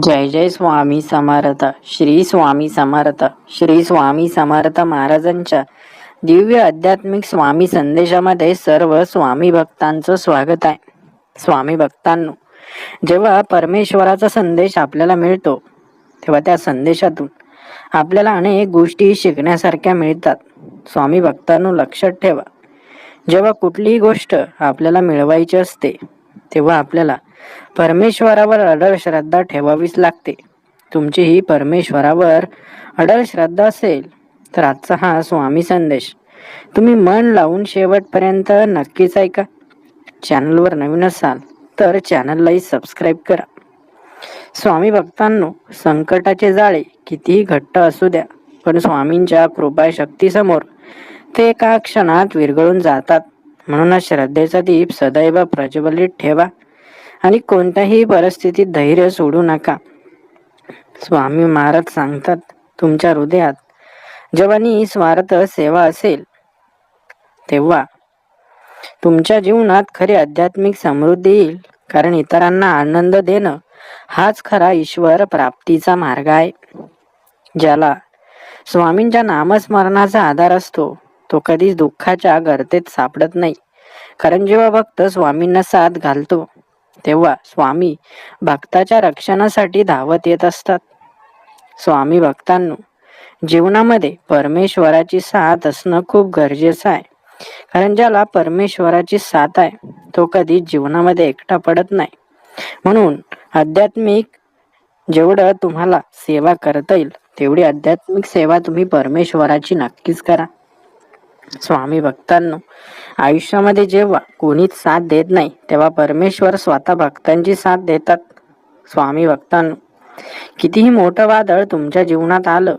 जय जय स्वामी समर्थ श्री स्वामी समर्थ श्री स्वामी समर्थ महाराजांच्या दिव्य आध्यात्मिक स्वामी संदेशामध्ये सर्व स्वामी भक्तांचं स्वागत आहे. स्वामी भक्तांनो जेव्हा परमेश्वराचा संदेश आपल्याला मिळतो तेव्हा त्या संदेशातून आपल्याला अनेक गोष्टी शिकण्यासारख्या मिळतात. स्वामी भक्तांनो लक्षात ठेवा. जेव्हा कुठलीही गोष्ट आपल्याला मिळवायची असते तेव्हा आपल्याला परमेश्वरावर अडळ श्रद्धा ठेवावीच लागते. तुमची ही परमेश्वरावर अडळ श्रद्धा असेल तर आजचा हा स्वामी संदेश. तुम्ही मन लावून शेवटपर्यंत नक्कीच ऐका. चॅनलवर नवीन असाल तर चॅनललाही सबस्क्राईब करा. स्वामी भक्तांनो संकटाचे जाळे कितीही घट्ट असू द्या पण स्वामींच्या कृपा शक्तीसमोर ते एका क्षणात विरघळून जातात. म्हणूनच श्रद्धेचा दीप सदैव प्रज्वलित ठेवा आणि कोणत्याही परिस्थितीत धैर्य सोडू नका. स्वामी महाराज सांगतात तुमच्या हृदयात जेव्हा स्वार्थ सेवा असेल तेव्हा तुमच्या जीवनात खरी आध्यात्मिक समृद्धी येईल कारण इतरांना आनंद देणं हाच खरा ईश्वर प्राप्तीचा मार्ग आहे ज्याला स्वामींच्या नामस्मरणाचा आधार असतो. तो कधीच दुःखाच्या गर्तेत सापडत नाही. कारण जेव्हा भक्त स्वामींना साथ घालतो तेव्हा स्वामी भक्ताच्या रक्षणासाठी धावत येत असतात. स्वामी भक्तांनो जीवनामध्ये परमेश्वराची साथ असणं खूप गरजेचं आहे. कारण ज्याला परमेश्वराची साथ आहे तो कधी जीवनामध्ये एकटा पडत नाही. म्हणून आध्यात्मिक जेवढं तुम्हाला सेवा करता येईल तेवढी आध्यात्मिक सेवा तुम्ही परमेश्वराची नक्कीच करा. स्वामी भक्तांनो आयुष्यामध्ये जेव्हा कोणीच साथ देत नाही तेव्हा परमेश्वर स्वतः भक्तांची साथ देतात. स्वामी भक्तांनो कितीही मोठं वादळ तुमच्या जीवनात आलं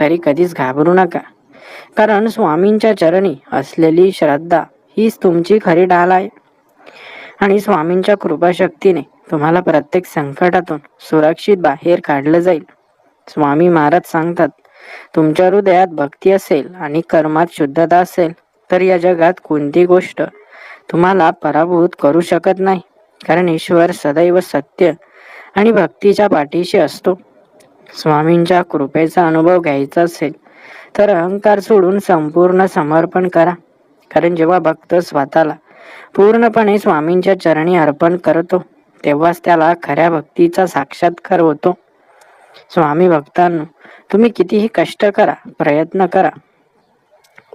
तरी कधीच घाबरू नका. कारण स्वामींच्या चरणी असलेली श्रद्धा हीच तुमची खरी ढाल आहे. आणि स्वामींच्या कृपाशक्तीने तुम्हाला प्रत्येक संकटातून सुरक्षित बाहेर काढलं जाईल. स्वामी महाराज सांगतात तुमच्या हृदयात भक्ती असेल आणि कर्मात शुद्धता असेल तर या जगात कोणती गोष्ट तुम्हाला पराभूत करू शकत नाही? कारण ईश्वर सदैव सत्य आणि भक्तीच्या पाठीशी असतो. स्वामींच्या कृपेचा अनुभव घ्यायचा असेल तर अहंकार सोडून संपूर्ण समर्पण करा. कारण जेव्हा भक्त स्वतःला पूर्णपणे स्वामींच्या चरणी अर्पण करतो तेव्हाच त्याला खऱ्या भक्तीचा साक्षात्कार होतो. स्वामी भक्तांनो तुम्ही कितीही कष्ट करा प्रयत्न करा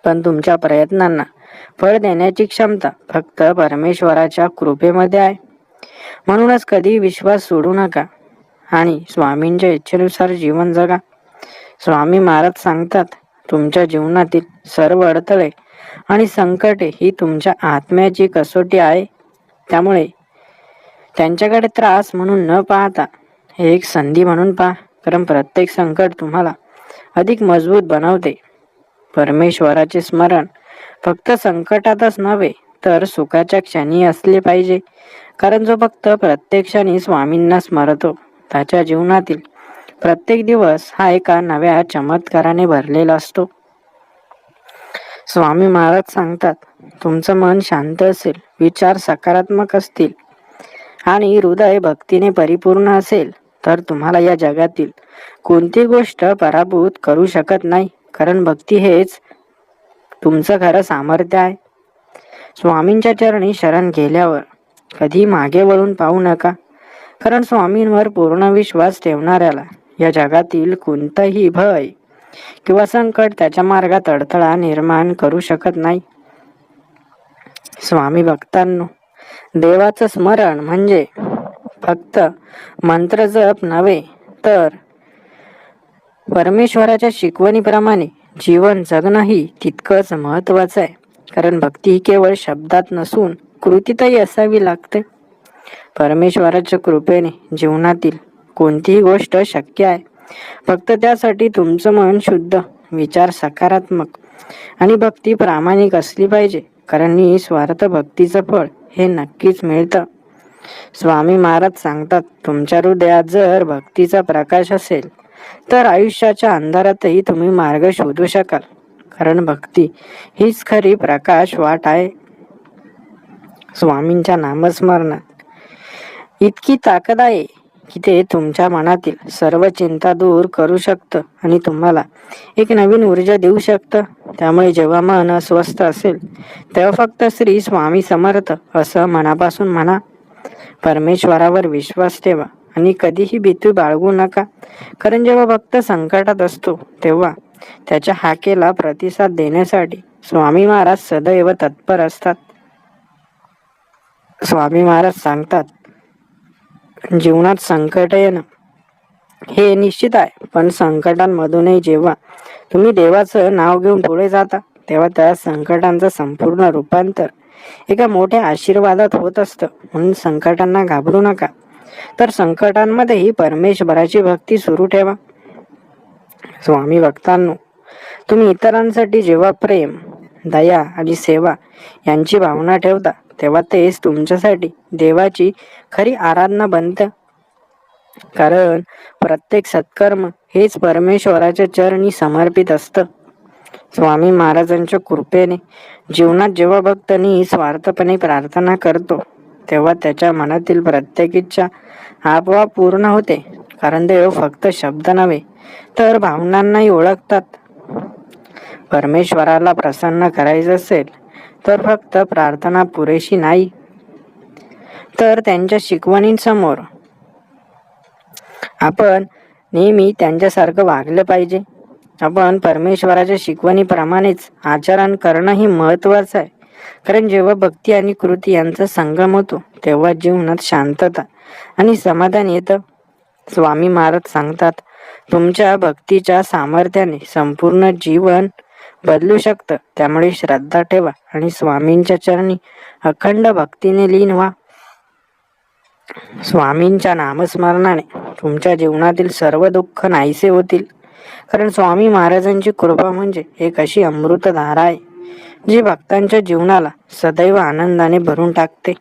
पण तुमच्या प्रयत्नांना फळ देण्याची क्षमता फक्त परमेश्वराच्या कृपेमध्ये आहे. म्हणूनच कधी विश्वास सोडू नका आणि स्वामींच्या इच्छेनुसार जीवन जगा. स्वामी महाराज सांगतात तुमच्या जीवनातील सर्व अडथळे आणि संकटे ही तुमच्या आत्म्याची कसोटी आहे. त्यामुळे त्यांच्याकडे त्रास म्हणून न पाहता एक संधी म्हणून पहा. कारण प्रत्येक संकट तुम्हाला अधिक मजबूत बनवते. परमेश्वराचे स्मरण फक्त संकटातच नव्हे तर सुखाच्या क्षणी असले पाहिजे. कारण जो भक्त प्रत्येक क्षणी स्वामींना स्मरतो त्याच्या जीवनातील प्रत्येक दिवस हा एका नव्या चमत्काराने भरलेला असतो. स्वामी महाराज सांगतात तुमचं मन शांत असेल विचार सकारात्मक असतील आणि हृदय भक्तीने परिपूर्ण असेल तर तुम्हाला या जगातील कोणती गोष्ट पराभूत करू शकत नाही. कारण भक्ती हेच तुमचं खरं सामर्थ्य आहे. स्वामींच्या चरणी शरण गेल्यावर कधी मागे वळून पाहू नका. कारण स्वामींवर पूर्ण विश्वास ठेवणाऱ्याला या जगातील कोणतंही भय किंवा संकट त्याच्या मार्गात अडथळा निर्माण करू शकत नाही. स्वामी भक्तांनो देवाचं स्मरण म्हणजे फक्त मंत्र जप नव्हे तर परमेश्वराच्या शिकवणीप्रमाणे जीवन जगणंही तितकंच महत्वाचं आहे. कारण भक्ती ही केवळ शब्दात नसून कृतीतही असावी लागते. परमेश्वराच्या कृपेने जीवनातील कोणतीही गोष्ट शक्य आहे. फक्त त्यासाठी तुमचं मन शुद्ध विचार सकारात्मक आणि भक्ती प्रामाणिक असली पाहिजे. कारण स्वार्थ भक्तीचं फळ हे नक्कीच मिळतं. स्वामी महाराज सांगतात तुमच्या हृदयात जर भक्तीचा प्रकाश असेल तर आयुष्याच्या अंधारातही तुम्ही मार्ग शोधू शकाल. कारण भक्ती हीच खरी प्रकाश वाट आहे. स्वामींच्या नामस्मरणात इतकी ताकद आहे की ते तुमच्या मनातील सर्व चिंता दूर करू शकतं आणि तुम्हाला एक नवीन ऊर्जा देऊ शकतं. त्यामुळे जेव्हा मन अस्वस्थ असेल तेव्हा फक्त श्री स्वामी समर्थ असं मनापासून म्हणा. परमेश्वरावर विश्वास ठेवा आणि कधीही भीती बाळगू नका. कारण जेव्हा भक्त संकटात असतो तेव्हा त्याच्या हाकेला प्रतिसाद देण्यासाठी स्वामी महाराज सदैव तत्पर असतात. स्वामी महाराज सांगतात जीवनात संकट येणं हे निश्चित आहे पण संकटांमधूनही जेव्हा तुम्ही देवाचं नाव घेऊन पुढे जाता तेव्हा त्या संकटांचं संपूर्ण रूपांतर एका मोठ्या आशीर्वादात होत असतं. म्हणून संकटांना घाबरू नका. तर संकटांमध्येही परमेश्वराची भक्ती सुरू ठेवा. स्वामी भक्तांनो तुम्ही इतरांसाठी जेव्हा प्रेम दया आणि सेवा यांची भावना ठेवता तेव्हा तेच तुमच्यासाठी देवाची खरी आराधना बनतं. कारण प्रत्येक सत्कर्म हेच परमेश्वराच्या चरणी समर्पित असतं. स्वामी महाराजांच्या कृपेने जीवनात जेव्हा भक्त स्वार्थपणे प्रार्थना करतो तेव्हा त्याच्या मनातील प्रत्येक इच्छा आपोआप पूर्ण होते. कारण देव फक्त शब्द नव्हे तर भावनांनाही ओळखतात. परमेश्वराला प्रसन्न करायचं असेल तर फक्त प्रार्थना पुरेशी नाही. तर त्यांच्या शिकवणींसमोर आपण नेहमी त्यांच्यासारखं वागलं पाहिजे. आपण परमेश्वराच्या शिकवणीप्रमाणेच आचरण करणंही महत्वाचं आहे. कारण जेव्हा भक्ती आणि कृती यांचा संगम होतो तेव्हा जीवनात शांतता आणि समाधान येतं. स्वामी महाराज सांगतात तुमच्या भक्तीच्या सामर्थ्याने संपूर्ण जीवन बदलू शकतं. त्यामुळे श्रद्धा ठेवा आणि स्वामींच्या चरणी अखंड भक्तीने लीन व्हा. स्वामींच्या नामस्मरणाने तुमच्या जीवनातील सर्व दुःख नाहीसे होतील. कारण स्वामी महाराजांची कृपा म्हणजे एक अशी अमृतधारा आहे जी भक्तांच्या जीवनाला सदैव आनंदाने भरून टाकते.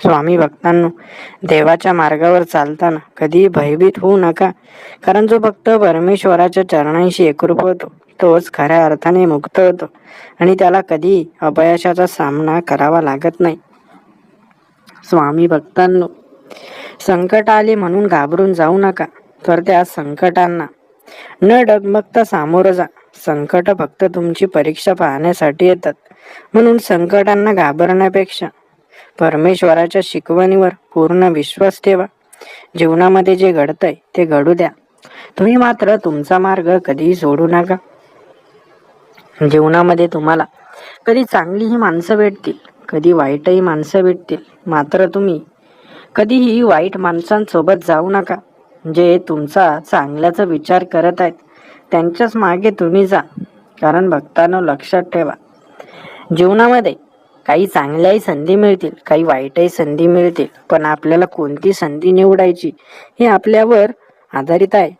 स्वामी भक्तांनो देवाच्या मार्गावर चालताना कधीही भयभीत होऊ नका कारण जो भक्त परमेश्वराच्या चरणांशी एकरूप होतो तोच खऱ्या अर्थाने मुक्त होतो आणि त्याला कधीही अपयशाचा सामना करावा लागत नाही. स्वामी भक्तांनो संकट आले म्हणून घाबरून जाऊ नका तर त्या संकटांना न डगमगता सामोरं जा. संकट फक्त तुमची परीक्षा पाहण्यासाठी येतात. म्हणून संकटांना घाबरण्यापेक्षा परमेश्वराच्या शिकवणीवर पूर्ण विश्वास ठेवा. जीवनामध्ये जे घडतंय ते घडू द्या. तुम्ही मात्र तुमचा मार्ग कधीही सोडू नका. जीवनामध्ये तुम्हाला कधी चांगलीही माणसं भेटतील कधी वाईटही माणसं भेटतील. मात्र तुम्ही कधीही वाईट माणसांसोबत जाऊ नका. जे तुमचा चांगल्याचा विचार करत आहेत त्यांच्याच मागे तुम्ही जा. कारण भक्तांनो लक्षात ठेवा. जीवनामध्ये काही चांगल्याही संधी मिळतील काही वाईटही संधी मिळतील पण आपल्याला कोणती संधी निवडायची हे आपल्यावर आधारित आहे.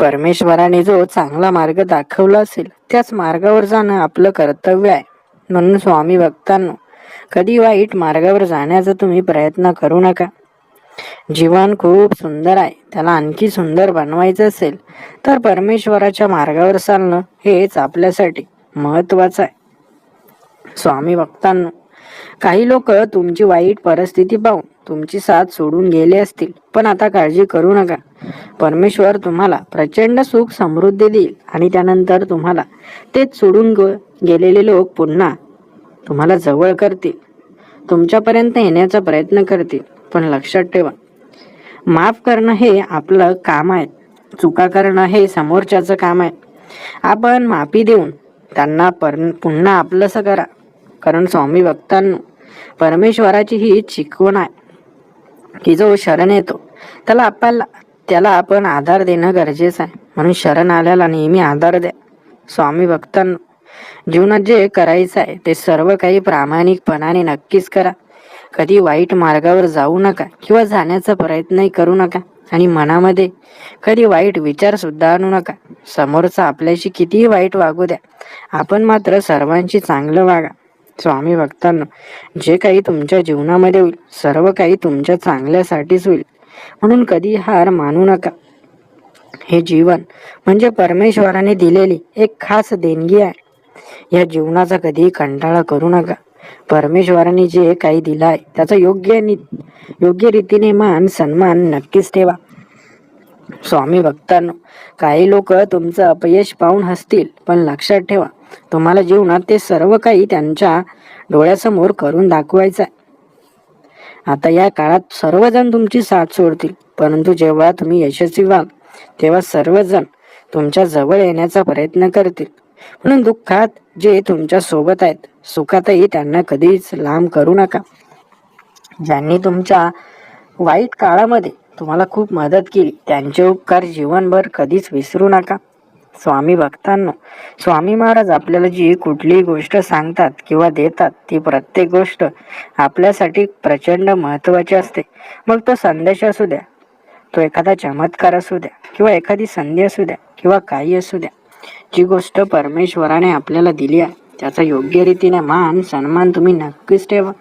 परमेश्वराने जो चांगला मार्ग दाखवला असेल त्याच मार्गावर जाणं आपलं कर्तव्य आहे. म्हणून स्वामी भक्तांनो कधी वाईट मार्गावर जाण्याचा तुम्ही प्रयत्न करू नका. जीवन खूप सुंदर आहे. त्याला आणखी सुंदर बनवायचं असेल तर परमेश्वराच्या मार्गावर चालणं हेच आपल्यासाठी महत्वाचं आहे. स्वामी भक्तांनो काही लोक तुमची वाईट परिस्थिती पाहून तुमची साथ सोडून गेले असतील पण आता काळजी करू नका. परमेश्वर तुम्हाला प्रचंड सुख समृद्धी देईल आणि त्यानंतर तुम्हाला तेच सोडून गेलेले लोक पुन्हा तुम्हाला जवळ करतील. तुमच्यापर्यंत येण्याचा प्रयत्न करतील. पण लक्षात ठेवा. माफ करणं हे आपलं काम आहे. चुका करणं हे समोरच्याचं काम आहे. आपण माफी देऊन त्यांना पर पुन्हा आपलंसं करा. कारण स्वामी भक्तांनो परमेश्वराची ही शिकवण आहे. की जो शरण येतो त्याला आपल्याला त्याला आपण आधार देणं गरजेचं आहे. म्हणून शरण आल्याला नेहमी आधार द्या. स्वामी भक्तांनो जीवनात जे करायचं आहे ते सर्व काही प्रामाणिकपणाने नक्कीच करा. कधी वाईट मार्गावर जाऊ नका किंवा जाण्याचा प्रयत्नही करू नका आणि मनामध्ये कधी वाईट विचार सुद्धा आणू नका. समोरचा आपल्याशी कितीही वाईट वागू द्या आपण मात्र सर्वांशी चांगलं वागा. स्वामी भक्तांना जे काही तुमच्या जीवनामध्ये होईल सर्व काही तुमच्या चांगल्यासाठीच होईल. म्हणून कधी हार मानू नका. हे जीवन म्हणजे परमेश्वराने दिलेली एक खास देणगी आहे. या जीवनाचा कधीही कंटाळा करू नका. परमेश्वराने जे काही दिलं आहे त्याचा योग्य योग्य रीतीने मान सन्मान नक्कीच ठेवा. स्वामी भक्तांनो काही लोक तुमचं अपयश पाहून हसतील पण लक्षात ठेवा तुम्हाला जीवनात ते सर्व काही त्यांच्या डोळ्यासमोर करून दाखवायचं आहे आता या काळात सर्वजण तुमची साथ सोडतील परंतु जेव्हा तुम्ही यशस्वी व्हाल तेव्हा सर्वजण तुमच्या जवळ येण्याचा प्रयत्न करतील. म्हणून दुःखात जे तुमच्यासोबत आहेत सुखातही त्यांना कधीच लांब करू नका. ज्यांनी तुमच्या वाईट काळामध्ये तुम्हाला खूप मदत केली त्यांचे उपकार जीवनभर कधीच विसरू नका. स्वामी भक्तांनो स्वामी महाराज आपल्याला जी कुठलीही गोष्ट सांगतात किंवा देतात ती प्रत्येक गोष्ट आपल्यासाठी प्रचंड महत्वाची असते. मग तो संदेश असू द्या तो एखादा चमत्कार असू द्या किंवा एखादी संधी असू द्या किंवा काही असू द्या जी गोष्ट परमेश्वराने आपल्याला दिली आहे त्याचा योग्य रीतीने मान सन्मान तुम्ही नक्कीच ठेवा.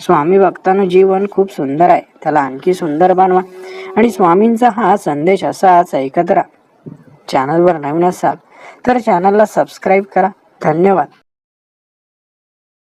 स्वामी भक्तानं जीवन खूप सुंदर आहे. त्याला आणखी सुंदर बनवा. आणि स्वामींचा हा संदेश असाच ऐकत राहा. चॅनलवर नवीन असाल तर चॅनलला सबस्क्राईब करा. धन्यवाद.